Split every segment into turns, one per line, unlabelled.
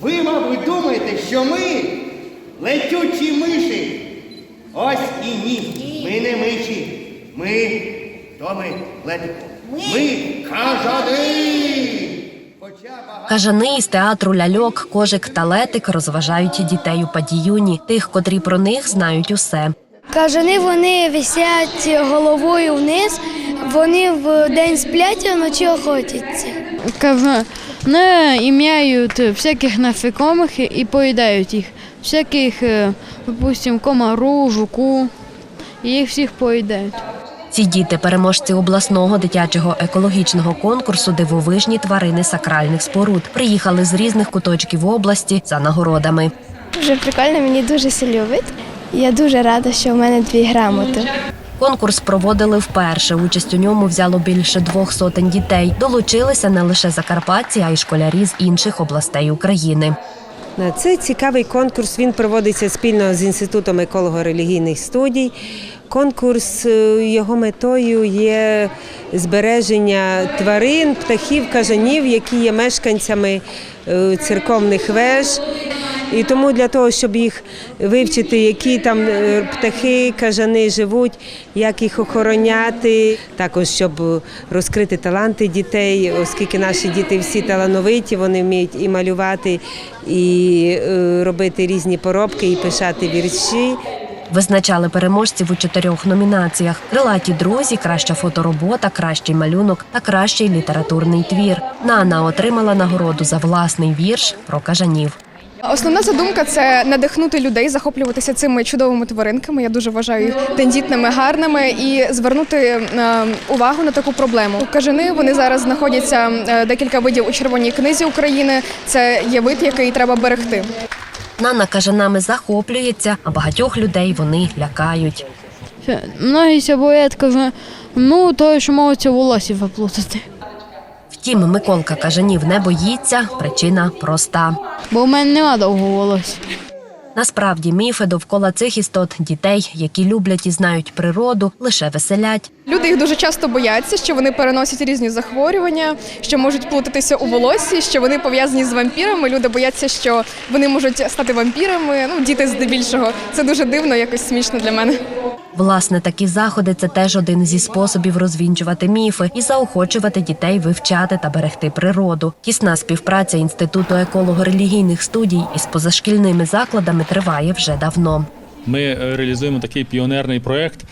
Ви, мабуть, думаєте, що ми летючі миші. Ось і ні. Ми не миші. Ми, то ми, Летико. Ми кажани.
Кажани із театру ляльок, кожик та летик розважають дітей у падіюні, тих, котрі про них знають усе.
Кажани вони висять головою вниз, вони в день сплять, а вночі охотяться.
Вони ім'яють всяких насекомих і поїдають їх. Всяких, е, допустим, комару, жуку. І їх всіх поїдають.
Ці діти переможці обласного дитячого екологічного конкурсу Дивовижні тварини сакральних споруд приїхали з різних куточків області за нагородами.
Дуже прикольно, мені дуже сильовит. Я дуже рада, що в мене дві грамоти.
Конкурс проводили вперше. Участь у ньому взяло більше двох сотень дітей. Долучилися не лише закарпатці, а й школярі з інших областей України.
Це цікавий конкурс. Він проводиться спільно з інститутом еколого-релігійних студій. Конкурс е, його метою є збереження тварин, птахів, кажанів, які є мешканцями е, церковних веж. І тому для того, щоб їх вивчити, які там е, птахи, кажани живуть, як їх охороняти, також щоб розкрити таланти дітей, оскільки наші діти всі талановиті, вони вміють і малювати, і е, робити різні поробки, і писати вірші.
Визначали переможців у чотирьох номінаціях: крилаті друзі, краща фоторобота, кращий малюнок та кращий літературний твір. Нана отримала нагороду за власний вірш про кажанів.
Основна задумка це надихнути людей, захоплюватися цими чудовими тваринками. Я дуже вважаю їх тендітними, гарними і звернути е, увагу на таку проблему. Кажани вони зараз знаходяться е, декілька видів у червоній книзі України. Це є вид, який треба берегти.
Нана кажанами захоплюється, а багатьох людей вони лякають.
Многі ся боять, каже, ну то що можуть волосся виплутати.
Втім, Миколка кажанів не боїться. Причина проста.
Бо в мене нема довго волосся.
Насправді міфи довкола цих істот дітей, які люблять і знають природу, лише веселять.
Люди їх дуже часто бояться, що вони переносять різні захворювання, що можуть плутатися у волоссі, що вони пов'язані з вампірами. Люди бояться, що вони можуть стати вампірами. Ну, діти здебільшого. Це дуже дивно, якось смішно для мене.
Власне, такі заходи це теж один зі способів розвінчувати міфи і заохочувати дітей вивчати та берегти природу. Тісна співпраця інституту еколого-релігійних студій із позашкільними закладами триває вже давно.
Ми е, реалізуємо такий піонерний проєкт.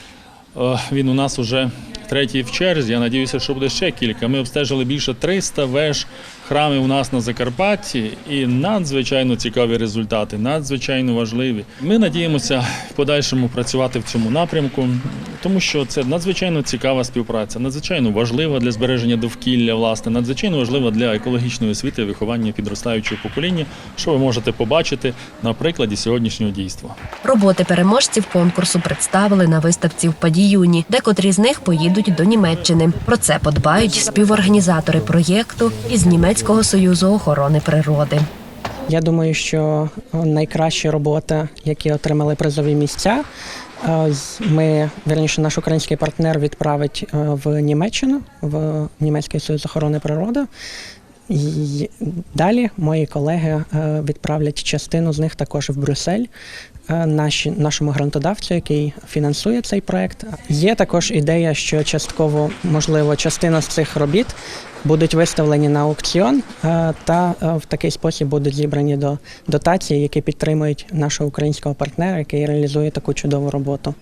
Е, Він у нас вже третій в черзі. Я надіюся, що буде ще кілька. Ми обстежили більше 300 веж храмів у нас на Закарпатті і надзвичайно цікаві результати, надзвичайно важливі. Ми надіємося в подальшому працювати в цьому напрямку, тому що це надзвичайно цікава співпраця, надзвичайно важлива для збереження довкілля, власне, надзвичайно важлива для екологічної освіти виховання підростаючого покоління, що ви можете побачити на прикладі сьогоднішнього дійства.
Роботи переможців конкурсу представили на виставці в Падіюні, де котрі з них поїдуть до Німеччини. Про це подбають співорганізатори проєкту із Німецького союзу охорони природи.
Я думаю, що найкращі роботи, які отримали призові місця, е, ми вірніше, наш український партнер відправить е, в Німеччину, в Німецький союз охорони природи. І далі мої колеги е, відправлять частину з них також в Брюссель, наші, нашому грантодавцю, який фінансує цей проект. Є також ідея, що частково, можливо, частина з цих робіт будуть виставлені на аукціон е, та е, в такий спосіб будуть зібрані до дотації, які підтримують нашого українського партнера, який реалізує таку чудову роботу.